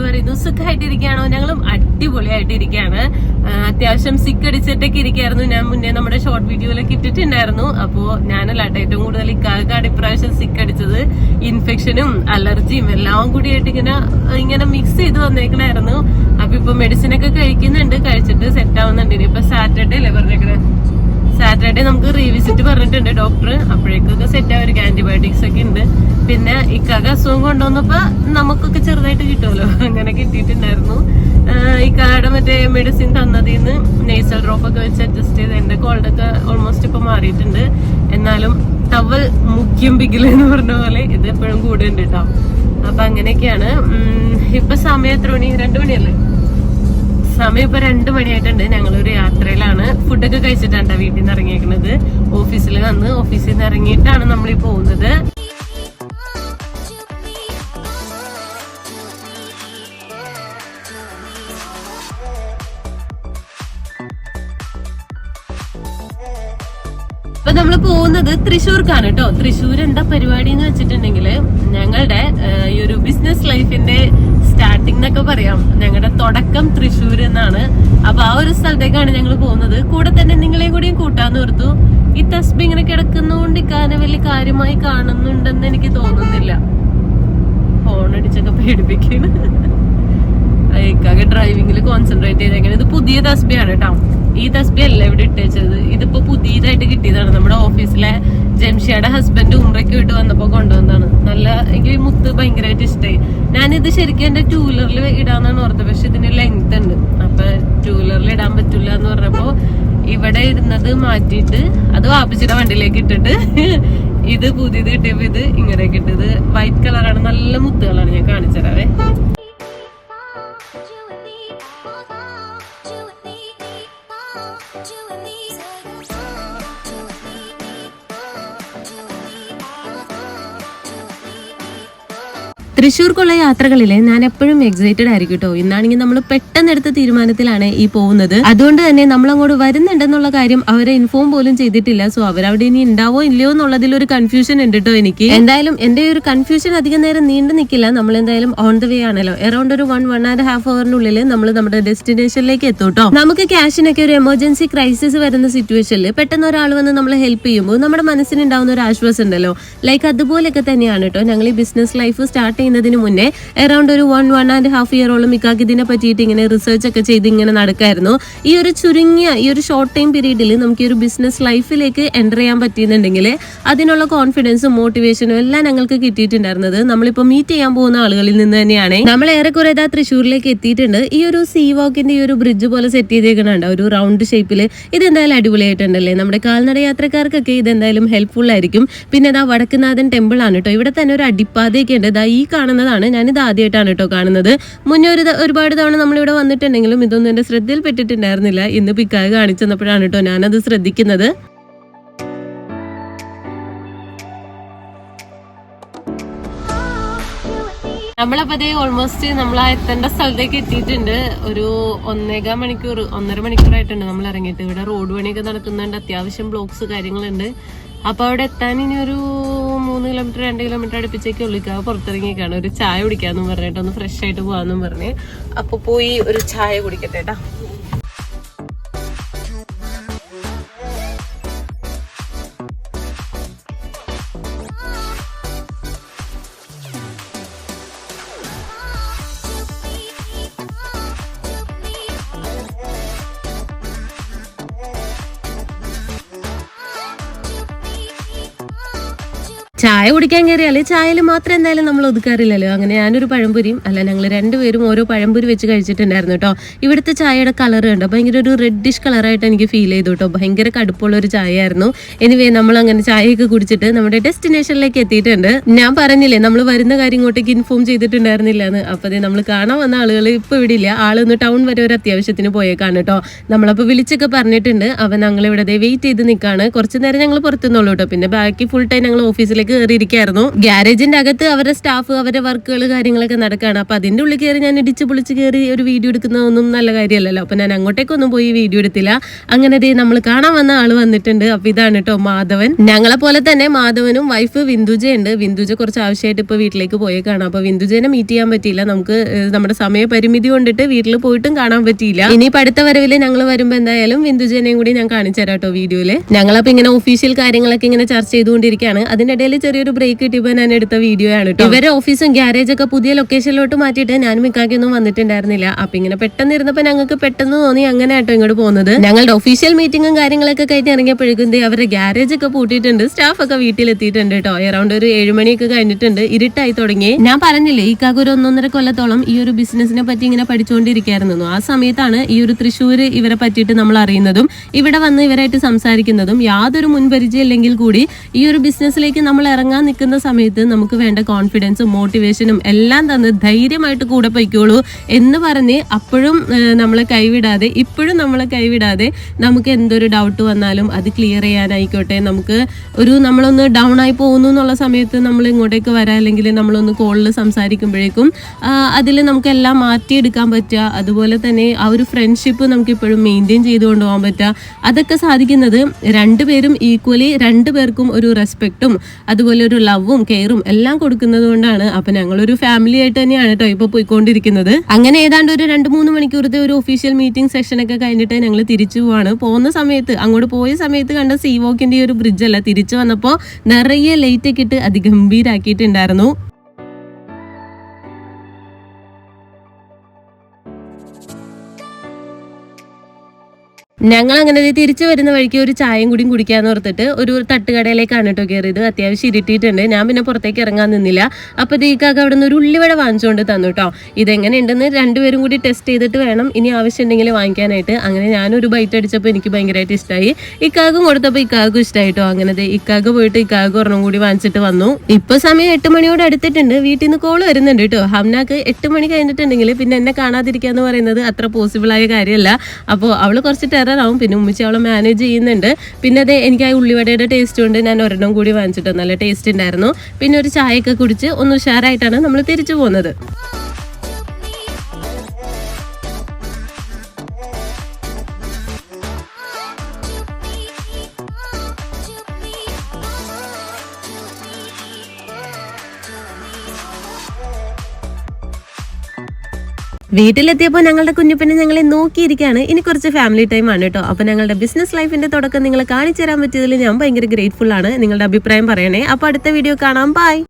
എന്ത് പറയുന്നു. സുഖമായിട്ടിരിക്കുകയാണോ ഞങ്ങളും അടിപൊളിയായിട്ട് ഇരിക്കുകയാണ് ആ, അത്യാവശ്യം സിക്ക് അടിച്ചിട്ടൊക്കെ ഇരിക്കുകയായിരുന്നു. ഞാൻ മുന്നേ നമ്മുടെ ഷോർട്ട് വീഡിയോയിലൊക്കെ ഇട്ടിട്ടുണ്ടായിരുന്നു അപ്പോ ഞാനല്ല കേട്ടോ ഏറ്റവും കൂടുതൽ ഇക്കാക്കാണ് ഇപ്രാവശ്യം സിക്ക് അടിച്ചത്. ഇൻഫെക്ഷനും അലർജിയും എല്ലാം കൂടിയായിട്ട് ഇങ്ങനെ ഇങ്ങനെ മിക്സ് ചെയ്ത് വന്നേക്കണായിരുന്നു. അപ്പൊ ഇപ്പൊ മെഡിസിൻ ഒക്കെ കഴിക്കുന്നുണ്ട്. കഴിച്ചിട്ട് സെറ്റ് ആവുന്നുണ്ട്. ഇപ്പൊ സാറ്റർഡേ അല്ലേ പറഞ്ഞേക്കണേ? സാറ്റർഡേ നമുക്ക് റീവിസിറ്റ് പറഞ്ഞിട്ടുണ്ട് ഡോക്ടർ അപ്പോഴേക്കൊക്കെ സെറ്റ് ആവും ആന്റിബയോട്ടിക്സ് ഒക്കെ ഉണ്ട്. പിന്നെ ഇക്കാക്ക് അസുഖം കൊണ്ടുവന്നപ്പോ നമുക്കൊക്കെ ചെറുതായിട്ട് കിട്ടുമല്ലോ. അങ്ങനെ കിട്ടിയിട്ടുണ്ടായിരുന്നു. ഇക്കാടെ മറ്റേ മെഡിസിൻ തന്നതിൽ നിന്ന് നേസൽ ഡ്രോപ്പ് ഒക്കെ വെച്ച് അഡ്ജസ്റ്റ് ചെയ്ത് എന്റെ കോൾഡൊക്കെ ഓൾമോസ്റ്റ് ഇപ്പൊ മാറിയിട്ടുണ്ട്. എന്നാലും ടവൽ മുഖ്യം പിഗില എന്ന് പറഞ്ഞ പോലെ ഇത് എപ്പോഴും കൂടെ ഉണ്ട് കേട്ടോ അപ്പൊ അങ്ങനെയൊക്കെയാണ്. ഇപ്പൊ സമയം എത്ര മണി? രണ്ടു മണിയല്ലേ? സമയം ഇപ്പൊ രണ്ടു മണിയായിട്ടുണ്ട്. ഞങ്ങളൊരു യാത്രയിലാണ്. ഫുഡൊക്കെ കഴിച്ചിട്ടാണ് വീട്ടിൽ നിന്ന് ഇറങ്ങിയേക്കുന്നത് ഓഫീസിൽ വന്ന് ഓഫീസിൽ നിന്ന് ഇറങ്ങിയിട്ടാണ് നമ്മൾ ഈ പോകുന്നത്. ഇപ്പൊ നമ്മൾ പോകുന്നത് തൃശ്ശൂർക്കാണ് കേട്ടോ. തൃശ്ശൂർ എന്താ പരിപാടി എന്ന് വെച്ചിട്ടുണ്ടെങ്കിൽ സ്റ്റാർട്ടിംഗ് എന്നൊക്കെ പറയാം. ഞങ്ങളുടെ തുടക്കം തൃശ്ശൂർ എന്നാണ്. അപ്പൊ ആ ഒരു സ്ഥലത്തേക്കാണ് ഞങ്ങൾ പോകുന്നത്. കൂടെ തന്നെ നിങ്ങളെ കൂടിയും കൂട്ടാന്ന് ഓർത്തു ഈ തസ്ബി ഇങ്ങനെ കിടക്കുന്നതുകൊണ്ട് ഇക്കാനെ വലിയ കാര്യമായി കാണുന്നുണ്ടെന്ന് എനിക്ക് തോന്നുന്നില്ല. ഫോൺ അടിച്ചൊക്കെ പേടിപ്പിക്കുന്നു. ഡ്രൈവിംഗിൽ കോൺസെൻട്രേറ്റ് ചെയ്തേക്കുന്നത് ഇത് പുതിയ തസ്ബിയാണ് കേട്ടോ. ഈ തസ്ബി അല്ല ഇവിടെ ഇട്ടേച്ചത്? ഇതിപ്പോ പുതിയതായിട്ട് കിട്ടിയതാണ്. നമ്മുടെ ഓഫീസിലെ ജംഷിയുടെ ഹസ്ബൻഡ് ഉമ്രയ്ക്ക് വിട്ട് വന്നപ്പോ കൊണ്ടുവന്നതാണ്. നല്ല എനിക്ക് ഈ മുത്ത് ഭയങ്കരമായിട്ട് ഇഷ്ടമായി ഞാനിത് ശരിക്കും എന്റെ ടൂ ഇടാന്നാണ് ഓർത്തത്. പക്ഷെ ഇതിന് ലെങ്ത് ഉണ്ട്. അപ്പൊ ടൂ വീലറിൽ ഇടാൻ പറ്റില്ല എന്ന് പറഞ്ഞപ്പോ ഇവിടെ ഇരുന്നത് മാറ്റിയിട്ട് അത് വാപ്പിച്ചിയുടെ വണ്ടിയിലേക്ക് ഇട്ടിട്ട് ഇത് പുതിയത് കിട്ടിയപ്പോ ഇത് ഇങ്ങനെ കിട്ടിയത് വൈറ്റ് കളറാണ് നല്ല മുത്തുകളാണ് ഞാൻ കാണിച്ചതരാവേ. തൃശ്ശൂർക്കുള്ള യാത്രകളിലെ ഞാൻ എപ്പോഴും എക്സൈറ്റഡ് ആയിരിക്കും കേട്ടോ ഇന്നാണെങ്കിൽ നമ്മൾ പെട്ടെന്ന് എടുത്ത തീരുമാനത്തിലാണ് ഈ പോകുന്നത്. അതുകൊണ്ട് തന്നെ നമ്മൾ അങ്ങോട്ട് വരുന്നുണ്ടെന്നുള്ള കാര്യം അവരെ ഇൻഫോം പോലും ചെയ്തിട്ടില്ല. സോ അവരവിടെ ഇനി ഉണ്ടാവോ ഇല്ലയോ എന്നുള്ളതിൽ ഒരു കൺഫ്യൂഷൻ ഉണ്ട് കേട്ടോ എനിക്ക്. എന്തായാലും എന്റെ ഒരു കൺഫ്യൂഷൻ അധികം നേരം നീണ്ടു നിൽക്കില്ല. നമ്മൾ എന്തായാലും ഓൺ ദ വേ ആണല്ലോ. അറൌണ്ട് ഒരു വൺ വൺ ആൻഡ് ഹാഫ് അവറിനുള്ളിൽ നമ്മൾ നമ്മുടെ ഡെസ്റ്റിനേഷനിലേക്ക് എത്തും കേട്ടോ നമുക്ക് ക്യാഷിനൊക്കെ ഒരു എമർജൻസി ക്രൈസിസ് വരുന്ന സിറ്റുവേഷനിൽ പെട്ടെന്ന് ഒരാൾ വന്ന് നമ്മളെ ഹെൽപ്പ് ചെയ്യുമ്പോൾ നമ്മുടെ മനസ്സിന് ഉണ്ടാവുന്ന ഒരു ആശ്വാസം ഉണ്ടല്ലോ. ലൈക്ക് അതുപോലെയൊക്കെ തന്നെയാണ് കേട്ടോ ഞങ്ങൾ ഈ ബിസിനസ് ലൈഫ് സ്റ്റാർട്ട് ചെയ്യുന്നതിന് മുന്നേ അറൌണ്ട് ഒരു വൺ വൺ ആൻഡ് ഹാഫ് ഇയറോളം ഇക്കാക്ക് ഇതിനെ പറ്റിയിട്ട് ഇങ്ങനെ റിസർച്ച് ഒക്കെ ചെയ്ത് ഇങ്ങനെ നടക്കായിരുന്നു. ഈ ഒരു ചുരുങ്ങിയ ഈ ഒരു ഷോർട്ട് ടൈം പീരീഡിൽ നമുക്ക് ഈ ഒരു ബിസിനസ് ലൈഫിലേക്ക് എന്റർ ചെയ്യാൻ പറ്റിയെന്നുണ്ടെങ്കിൽ അതിനുള്ള കോൺഫിഡൻസും മോട്ടിവേഷനും എല്ലാം ഞങ്ങൾക്ക് കിട്ടിയിട്ടുണ്ടായിരുന്നത് നമ്മളിപ്പോൾ മീറ്റ് ചെയ്യാൻ പോകുന്ന ആളുകളിൽ നിന്ന് തന്നെയാണ്. നമ്മൾ ഏറെക്കുറെ ഇതാ തൃശ്ശൂരിലേക്ക് എത്തിയിട്ടുണ്ട്. ഈ ഒരു സീ വാക്കിന്റെ ഈ ഒരു ബ്രിഡ്ജ് പോലെ സെറ്റ് ചെയ്തേക്കണുണ്ട്. ഒരു റൗണ്ട് ഷേപ്പിൽ ഇതെന്തായാലും അടിപൊളിയായിട്ടുണ്ടല്ലേ? നമ്മുടെ കാൽനട യാത്രക്കാർക്കൊക്കെ ഇതെന്തായാലും ഹെൽപ്ഫുൾ ആയിരിക്കും. പിന്നെ ഇതാ വടക്കുനാഥൻ ടെമ്പിൾ ആണ് കേട്ടോ ഇവിടെ തന്നെ ഒരു അടിപ്പാതയൊക്കെ ഉണ്ട്. ഇതാ ഈ കാണുന്നതാണ്. ഞാനിത് ആദ്യമായിട്ടാണ് കേട്ടോ കാണുന്നത്. മുന്നേ ഒരു ഒരുപാട് തവണ നമ്മളിവിടെ വന്നിട്ടുണ്ടെങ്കിലും ഇതൊന്നും എന്റെ ശ്രദ്ധയിൽപ്പെട്ടിട്ടുണ്ടായിരുന്നില്ല ഇന്ന് പിക്കായ് കാണിച്ചു തന്നപ്പോഴാണ് കേട്ടോ ഞാനത് ശ്രദ്ധിക്കുന്നത്. നമ്മളപ്പതേ ഓൾമോസ്റ്റ് നമ്മൾ ആ എത്തേണ്ട സ്ഥലത്തേക്ക് എത്തിയിട്ടുണ്ട്. ഒരു ഒന്നേകാൽ മണിക്കൂർ ഒന്നര മണിക്കൂറായിട്ടുണ്ട് നമ്മൾ ഇറങ്ങിയിട്ട്. ഇവിടെ റോഡ് പണിയൊക്കെ നടക്കുന്നുണ്ട്. അത്യാവശ്യം ബ്ലോക്സ് കാര്യങ്ങളുണ്ട്. അപ്പൊ അവിടെ എത്താൻ ഇനി ഒരു മൂന്ന് കിലോമീറ്റർ രണ്ട് കിലോമീറ്റർ അടുപ്പിച്ചേക്ക് ഉള്ളിക്കാ പുറത്തിറങ്ങിയേക്കാണ്. ഒരു ചായ കുടിക്കാന്നും പറഞ്ഞിട്ട് ഒന്ന് ഫ്രഷ് ആയിട്ട് പോവാന്നും പറഞ്ഞ്. അപ്പൊ പോയി ഒരു ചായ കുടിക്കട്ടെ കേട്ടാ ചായ കുടിക്കാൻ കയറിയാൽ ചായയിൽ മാത്രം എന്തായാലും നമ്മൾ ഒതുക്കാറില്ലല്ലോ? അങ്ങനെ ഞാനൊരു പഴംപൊരിയും അല്ല ഞങ്ങൾ രണ്ടുപേരും ഓരോ പഴംപൊരി വെച്ച് കഴിച്ചിട്ടുണ്ടായിരുന്നു കേട്ടോ. ഇവിടുത്തെ ചായയുടെ കളർ കണ്ടോ? ഭയങ്കര ഒരു റെഡിഷ് കളറായിട്ട് എനിക്ക് ഫീൽ ചെയ്തു കേട്ടോ. ഭയങ്കര കടുപ്പുള്ള ഒരു ചായയായിരുന്നു. എനിവേ നമ്മൾ അങ്ങനെ ചായയൊക്കെ കുടിച്ചിട്ട് നമ്മുടെ ഡെസ്റ്റിനേഷനിലേക്ക് എത്തിയിട്ടുണ്ട്. ഞാൻ പറഞ്ഞില്ലേ നമ്മൾ വരുന്ന കാര്യം ഇങ്ങോട്ടേക്ക് ഇൻഫോം ചെയ്തിട്ടുണ്ടായിരുന്നില്ല എന്ന് അപ്പൊ ദേ നമ്മൾ കാണാൻ വന്ന ആളുകൾ ഇപ്പൊ ഇവിടെ ഇല്ല. ആളൊന്ന് ടൗൺ വരെ ഒരു അത്യാവശ്യത്തിന് പോയേക്കാണ് കേട്ടോ. നമ്മളപ്പോ വിളിച്ചൊക്കെ പറഞ്ഞിട്ടുണ്ട്. അവൻ ഞങ്ങളിവിടെ വെയിറ്റ് ചെയ്ത് നിൽക്കാണ് കുറച്ച് നേരം ഞങ്ങൾ പുറത്തുനിന്നുള്ളൂ കേട്ടോ. പിന്നെ ബാക്കി ഫുൾ ടൈം ഞങ്ങൾ ഓഫീസിലേക്ക് കയറിയിരിക്കായിരുന്നു ഗ്യാരേജിന്റെ അകത്ത് അവരുടെ സ്റ്റാഫ് അവരുടെ വർക്കുകൾ കാര്യങ്ങളൊക്കെ നടക്കുകയാണ് അപ്പൊ അതിന്റെ ഉള്ളിൽ കയറി ഞാൻ ഇടിച്ച് പൊളിച്ച് കയറി ഒരു വീഡിയോ എടുക്കുന്നതൊന്നും നല്ല കാര്യമല്ലല്ലോ. അപ്പൊ ഞാൻ അങ്ങോട്ടേക്കൊന്നും പോയി വീഡിയോ എടുത്തില്ല. അങ്ങനെ ദേ നമ്മൾ കാണാൻ വന്ന ആൾ വന്നിട്ടുണ്ട്. അപ്പൊ ഇതാണ് കേട്ടോ മാധവൻ. ഞങ്ങളെ പോലെ തന്നെ മാധവനും വൈഫ് വിന്ദുജ ഉണ്ട് വിന്ദുജ കുറച്ച് ആവശ്യമായിട്ട് ഇപ്പൊ വീട്ടിലേക്ക് പോയേക്കാണ്. അപ്പൊ വിന്ദുജനെ മീറ്റ് ചെയ്യാൻ പറ്റിയില്ല. നമുക്ക് നമ്മുടെ സമയ പരിമിതി കൊണ്ടിട്ട് വീട്ടിൽ പോയിട്ടും കാണാൻ പറ്റിയില്ല. ഇനി അടുത്ത വരവിൽ ഞങ്ങൾ വരുമ്പോ എന്തായാലും വിന്ദുജനെയും കൂടി ഞാൻ കാണിച്ചു തരാം കേട്ടോ വീഡിയോയിൽ. ഞങ്ങളപ്പോ ഇങ്ങനെ ഒഫീഷ്യൽ കാര്യങ്ങളൊക്കെ ഇങ്ങനെ ചർച്ച ചെയ്തുകൊണ്ടിരിക്കുകയാണ്. അതിനിടയിൽ ചെറിയൊരു ബ്രേക്ക് കിട്ടിയപ്പോൾ ഞാൻ എടുത്ത വീഡിയോ ആണ് കേട്ടോ ഇവരെ ഓഫീസും ഗ്യാരേജ് ഒക്കെ പുതിയ ലൊക്കേഷനിലോട്ട് മാറ്റിയിട്ട് ഞാൻ മിക്കാക്കൊന്നും വന്നിട്ടുണ്ടായിരുന്നില്ല. അപ്പൊ ഇങ്ങനെ പെട്ടെന്ന് ഇരുന്നപ്പോ ഞങ്ങൾക്ക് പെട്ടെന്ന് തോന്നി അങ്ങനെ ആട്ടോ ഇങ്ങോട്ട് പോകുന്നത് ഞങ്ങളുടെ ഒഫീഷ്യൽ മീറ്റിംഗും കാര്യങ്ങളൊക്കെ കഴിഞ്ഞ് ഇറങ്ങിയപ്പോഴേക്കും അവരുടെ ഗ്യാരേജ് ഒക്കെ പൂട്ടിയിട്ടുണ്ട്. സ്റ്റാഫ് ഒക്കെ വീട്ടിലെത്തിയിട്ടുണ്ട് കേട്ടോ അറൗണ്ട് ഒരു ഏഴുമണിയൊക്കെ കഴിഞ്ഞിട്ടുണ്ട്. ഇരുട്ടായി തുടങ്ങി. ഞാൻ പറഞ്ഞില്ലേ ഈ കാക്ക് ഒരു ഒന്നൊന്നര കൊല്ലത്തോളം ഈ ഒരു ബിസിനസിനെ പറ്റി ഇങ്ങനെ പഠിച്ചുകൊണ്ടിരിക്കുകയായിരുന്നു ആ സമയത്താണ് ഈ ഒരു തൃശ്ശൂർ ഇവരെ പറ്റിയിട്ട് നമ്മൾ അറിയുന്നതും ഇവിടെ വന്ന് ഇവരായിട്ട് സംസാരിക്കുന്നതും യാതൊരു മുൻപരിചയം ഇല്ലെങ്കിൽ കൂടി ഈ ഒരു ബിസിനസ്സിലേക്ക് നമ്മൾ ഇറങ്ങാൻ നിൽക്കുന്ന സമയത്ത് നമുക്ക് വേണ്ട കോൺഫിഡൻസും മോട്ടിവേഷനും എല്ലാം തന്ന് ധൈര്യമായിട്ട് കൂടെ പൊയ്ക്കോളൂ എന്ന് പറഞ്ഞ് അപ്പോഴും നമ്മളെ കൈവിടാതെ ഇപ്പോഴും നമ്മളെ കൈവിടാതെ നമുക്ക് എന്തൊരു ഡൗട്ട് വന്നാലും അത് ക്ലിയർ ചെയ്യാനായിക്കോട്ടെ. നമുക്ക് ഒരു നമ്മളൊന്ന് ഡൗൺ ആയി പോകുന്നു എന്നുള്ള സമയത്ത് നമ്മൾ ഇങ്ങോട്ടേക്ക് വരാം അല്ലെങ്കിൽ നമ്മളൊന്ന് കോളിൽ സംസാരിക്കുമ്പോഴേക്കും അതിൽ നമുക്കെല്ലാം മാറ്റിയെടുക്കാൻ പറ്റുക. അതുപോലെ തന്നെ ആ ഒരു ഫ്രണ്ട്ഷിപ്പ് നമുക്ക് ഇപ്പോഴും മെയിന്റെയിൻ ചെയ്തു കൊണ്ടുപോകാൻ പറ്റുക. അതൊക്കെ സാധിക്കുന്നത് രണ്ടുപേരും ഈക്വലി രണ്ടു പേർക്കും ഒരു റെസ്പെക്റ്റും അതുപോലെ ഒരു ലവും കെയറും എല്ലാം കൊടുക്കുന്നത് കൊണ്ടാണ് അപ്പൊ ഞങ്ങളൊരു ഫാമിലി ആയിട്ട് തന്നെയാണ് കേട്ടോ ഇപ്പൊ പോയിക്കൊണ്ടിരിക്കുന്നത്. അങ്ങനെ ഏതാണ്ട് ഒരു രണ്ട് മൂന്ന് മണിക്കൂറത്തെ ഒരു ഒഫീഷ്യൽ മീറ്റിംഗ് സെഷൻ ഒക്കെ കഴിഞ്ഞിട്ട് ഞങ്ങൾ തിരിച്ചു പോവാണ്. പോകുന്ന സമയത്ത് അങ്ങോട്ട് പോയ സമയത്ത് കണ്ട സീവോക്കിന്റെ ഒരു ബ്രിഡ്ജ് അല്ല തിരിച്ചു വന്നപ്പോൾ നിറയെ ലൈറ്റ് ഒക്കെ ഇട്ട് അതിഗംഭീരാക്കിയിട്ടുണ്ടായിരുന്നു. ഞങ്ങൾ അങ്ങനെ തിരിച്ചു വരുന്ന വഴിക്ക് ഒരു ചായയും കൂടിയും കുടിക്കാന്ന് ഓർത്തിട്ട് ഒരു തട്ടുകടയിലേക്കാണ് കേട്ടോ കയറിയത് അത്യാവശ്യം ഇരുട്ടിയിട്ടുണ്ട്. ഞാൻ പിന്നെ പുറത്തേക്ക് ഇറങ്ങാൻ നിന്നില്ല. അപ്പൊ ദീക്കാക്ക് അവിടെ നിന്ന് ഒരു ഉള്ളിവട വാങ്ങിച്ചുകൊണ്ട് തന്നു കേട്ടോ. ഇതെങ്ങനെയുണ്ടെന്ന് രണ്ടുപേരും കൂടി ടെസ്റ്റ് ചെയ്തിട്ട് വേണം. ഇനി ആവശ്യമുണ്ടെങ്കിൽ വാങ്ങിക്കാനായിട്ട്. അങ്ങനെ ഞാനൊരു ബൈറ്റ് അടിച്ചപ്പോൾ എനിക്ക് ഭയങ്കരമായിട്ട് ഇഷ്ടമായി ഇക്കാക്കും കൊടുത്തപ്പോൾ ഇക്കാക്കും ഇഷ്ടമായി കേട്ടോ. അങ്ങനെ ഇക്കാക്ക് പോയിട്ട് ഇക്കാക്ക് ഒരെണ്ണം കൂടി വാങ്ങിച്ചിട്ട് വന്നു. ഇപ്പൊ സമയം എട്ട് മണിയോട് അടുത്തിട്ടുണ്ട്. വീട്ടിൽ നിന്ന് കോൾ വരുന്നുണ്ട് കേട്ടോ. ഹംനാക്ക് എട്ട് മണി കഴിഞ്ഞിട്ടുണ്ടെങ്കിൽ പിന്നെ എന്നെ കാണാതിരിക്കുക എന്ന് പറയുന്നത് അത്ര പോസിബിൾ ആയ കാര്യമല്ല. അപ്പോൾ അവൾ കുറച്ച് ടെററാവും പിന്നെ ഉമ്മച്ചി അവളെ മാനേജ് ചെയ്യുന്നുണ്ട്. പിന്നെ അതെ എനിക്ക് ആ ഉള്ളിവടയുടെ ടേസ്റ്റ് കൊണ്ട് ഞാൻ ഒരെണ്ണം കൂടി വാങ്ങിച്ചിട്ട് നല്ല ടേസ്റ്റ് ഉണ്ടായിരുന്നു. പിന്നെ ഒരു ചായയൊക്കെ കുടിച്ച് ഒന്ന് ഉഷാറായിട്ടാണ് നമ്മൾ തിരിച്ചു പോകുന്നത്. വീട്ടിലെത്തിയപ്പോൾ ഞങ്ങളുടെ കുഞ്ഞുപ്പനെ ഞങ്ങളെ നോക്കിയിരിക്കുകയാണ്. ഇനി കുറച്ച് ഫാമിലി ടൈം ആണ് കേട്ടോ. അപ്പോൾ ഞങ്ങളുടെ ബിസിനസ് ലൈഫിന്റെ തുടക്കം നിങ്ങളെ കാണിച്ചു തരാൻ പറ്റിയതിൽ ഞാൻ ഭയങ്കര ഗ്രേറ്റ്ഫുൾ ആണ്. നിങ്ങളുടെ അഭിപ്രായം പറയണേ. അപ്പോൾ അടുത്ത വീഡിയോ കാണാം. ബൈ